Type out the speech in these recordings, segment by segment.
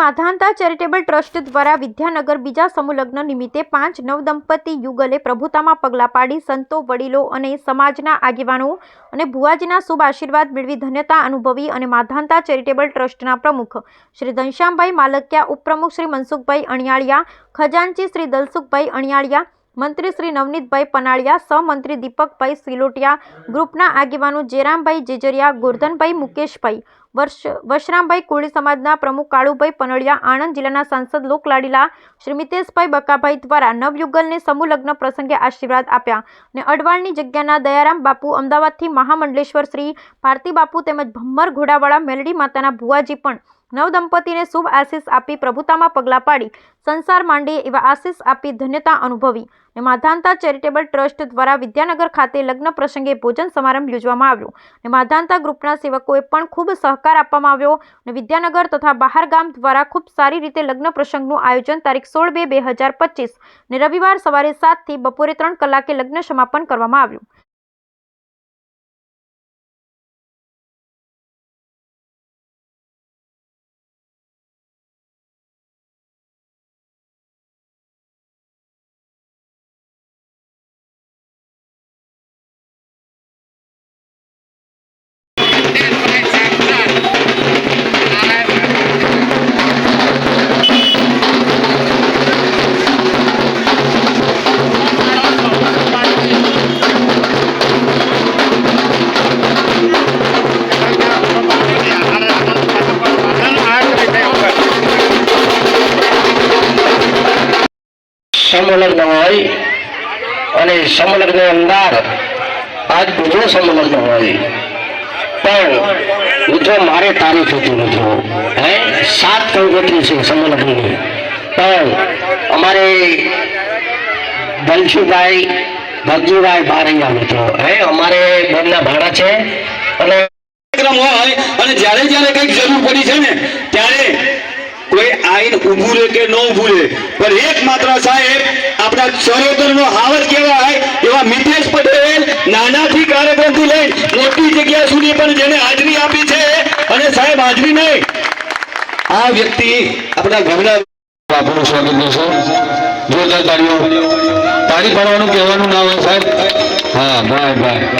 માધાંતા charitable trust દ્વારા વિદ્યાનગર બીજા સમૂહલગ્ન નિમિત્તે પાંચ નવદંપતિ યુગલે પ્રભુતામાં પગલાં પાડી સંતો, વડીલો અને સમાજના આગેવાનો અને ભુવાજીના શુભ આશીર્વાદ મેળવી ધન્યતા અનુભવી અને માધાંતા ચેરિટેબલ ટ્રસ્ટના પ્રમુખ શ્રી ઘનશ્યામભાઈ માલકિયા, ઉપપ્રમુખ શ્રી મનસુખભાઈ અણિયાળિયા, ખજાનચી શ્રી દલસુખભાઈ અણિયાળિયા મંત્રી શ્રી નવનીતભાઈ પનાળિયા, સહમંત્રી દીપકભાઈ સિલોટિયા, ગ્રુપના આગેવાનો જેરામભાઈ જેજરિયા, ગોરધનભાઈ મુકેશભાઈ, વર્ષ, વશરામભાઈ કોળી સમાજના પ્રમુખ કાળુભાઈ પનળિયા, આણંદ જિલ્લાના સાંસદ લોકલાડીલા શ્રી મિતેશભાઈ બકાભાઈ દ્વારા નવયુગલને સમૂહ લગ્ન પ્રસંગે આશીર્વાદ આપ્યા અને અડવાળની જગ્યાના દયારામ બાપુ અમદાવાદથી મહામંડલેશ્વર શ્રી ભારતી બાપુ તેમજ ભમ્મર ઘોડાવાળા મેલડી માતાના ભુવાજી પણ નવદંપતિને શુભ આશીષ આપી પ્રભુતામાં પગલાં પાડી. સંસાર માંડી એવા આશીષ આપી ધન્યતા અનુભવી. અને માધાંતા ચેરિટેબલ ટ્રસ્ટ દ્વારા વિદ્યાનગર ખાતે લગ્ન પ્રસંગે ભોજન સમારંભ યોજવામાં આવ્યો. અને માધાંતા ગ્રુપના સેવકોએ પણ ખૂબ સહકાર આપવામાં આવ્યો. અને વિદ્યાનગર તથા બહાર ગામ દ્વારા ખૂબ સારી રીતે લગ્ન પ્રસંગનું આયોજન તારીખ સોળ બે બે હજાર પચીસ. ને રવિવાર સવારે સાતથી બપોરે ત્રણ કલાકે લગ્ન સમાપન કરવામાં આવ્યું. સમલગ્ન હોય અને સમલગ્ન અંદર આજ બીજો સમલગ્ન હોય. પણ મિત્રો મારે તારીખ હતી. મિત્રો હે? સાત કંકોત્રી છે સમલગ્નની. પણ અમારે દલશુભાઈ ભગજીભાઈ બારૈયા મિત્રો, હે? અમારે બેનના ભાડા છે. અને કાર્યક્રમ હોય અને જ્યારે જ્યારે કંઈક જરૂર પડી છે ને, ત્યારે કોઈ આઈન ઊભું રહે કે ન ઊભું રહે. પણ એક માત્ર સાહેબ આપણા ચરોતરનો હાવર કહેવાય એવા મિતેશ પટેલ નાનાથી કાર્યક્રમથી લઈ મોટી જગ્યા સુધી પણ જેને હાજરી આપી છે અને સાહેબ હાજરી નહીં. આ વ્યક્તિ આપણા ઘરના બાપુનું સ્વાગત કરશો જોરદાર તાળીઓ. તાળી પાડવાનું કહેવાનું ના હોય, સાહેબ. હા, ભાઈ ભાઈ.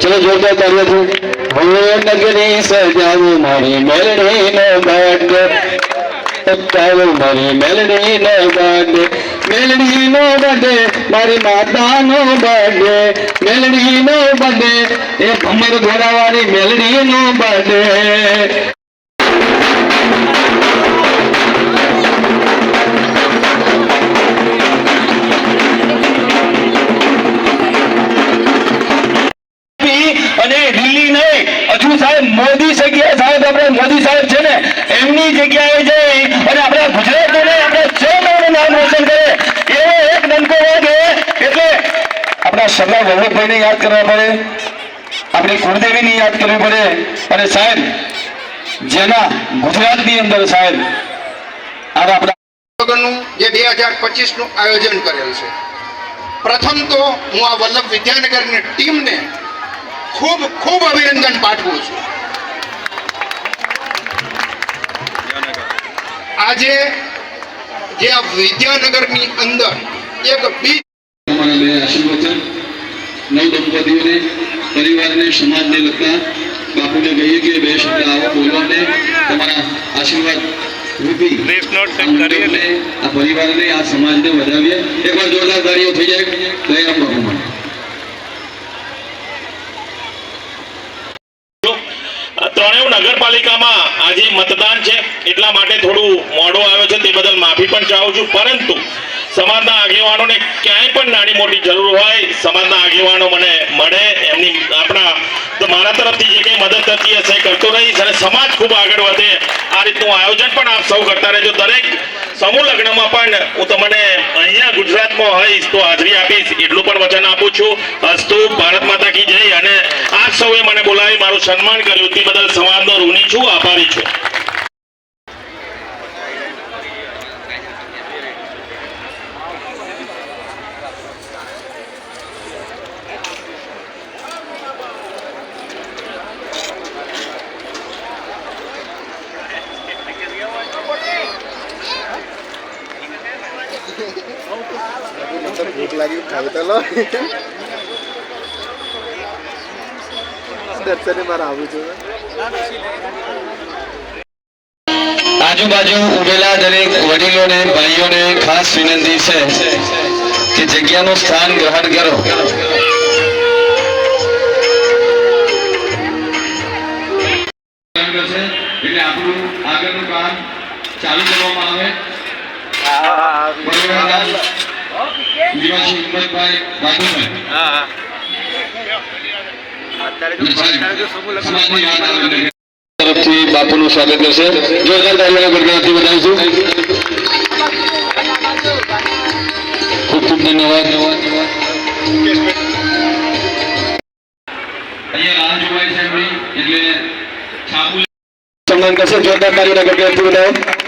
ચલો જોરદાર તાળીઓથી હવે નગરી સજાવું મારી મેલડી નો ભાગ સજાવો મારી મેલડી નો બાગ. મેલડી નો બડે મારી માતા નો બડે મેલડી નો બડે એ ભમર ઘોડાવાળી મેલડી નો બડે સરદાર વલ્લભભાઈને યાદ કરવા પડે. આપણી કુળદેવીને યાદ કરવી પડે. અને સાહેબ જેના ગુજરાતની અંદર સાહેબ આ આપણા જે બે હજાર પચીસનું આયોજન કરેલ છે. પ્રથમ તો હું આ વલ્લભ વિદ્યાનગરની ટીમને ખૂબ ખૂબ અભિનંદન પાઠવું છું. આજે જે આ વિદ્યાનગરની અંદર એક બીજ નવ દંપતીઓને પરિવારને સમાજને લગતા બાપુને કહીએ કે બે શબ્દ આવો બોલવાને તમારા આશીર્વાદ રૂપી. આ પરિવારને આ સમાજને વધાવીએ. એકવાર જોરદાર તાળીઓ થઈ જાય. દયારામ બાપુ માટે ત્રણેય નગરપાલિકામાં આજે મતદાન છે. એટલા માટે થોડું મોડો આવ્યો છે. તે બદલ માફી પણ ચાહું છું. પરંતુ સમાજના આગેવાનોને ક્યાંય પણ નાની મોટી જરૂર હોય, સમાજના આગેવાનો મને મળે, એમની આપણા મારા તરફથી જે કંઈ મદદ થતી હશે કરતો રહીશ અને સમાજ ખૂબ આગળ વધે. આ રીતનું આયોજન પણ આપ સૌ કરતા રહેજો. દરેક સમૂહ લગ્નમાં પણ હું તમને અહીંયા ગુજરાતમાં હોઈશ તો હાજરી આપીશ. એટલું પણ વચન આપું છું. અસ્તુ ભારત માતા કી જય. અને આપ સૌએ મને બોલાવી મારું સન્માન કર્યું. તે બદલ સમાજનો ઋણી છું, આભારી છું. ભૂખ લાગી તો લો દર્શને મારે આવું જોઈએ આજુબાજુ ઉભેલા દરેક વડીલોને ભાઈઓને ખાસ વિનંતી છે કે જગ્યાનું સ્થાન ગ્રહણ કરો. એટલે આપણું આગળનું કામ ચાલુ કરવામાં આવે. તરફથી બાપુનું સ્વાગત કરશે. જોરદાર તાળીઓના ગણગણાટથી બતાવીશું. ખૂબ ખૂબ ધન્યવાદ. સન્માન કરશે. જોરદાર તાળીઓના ગણગણાટથી વધાવો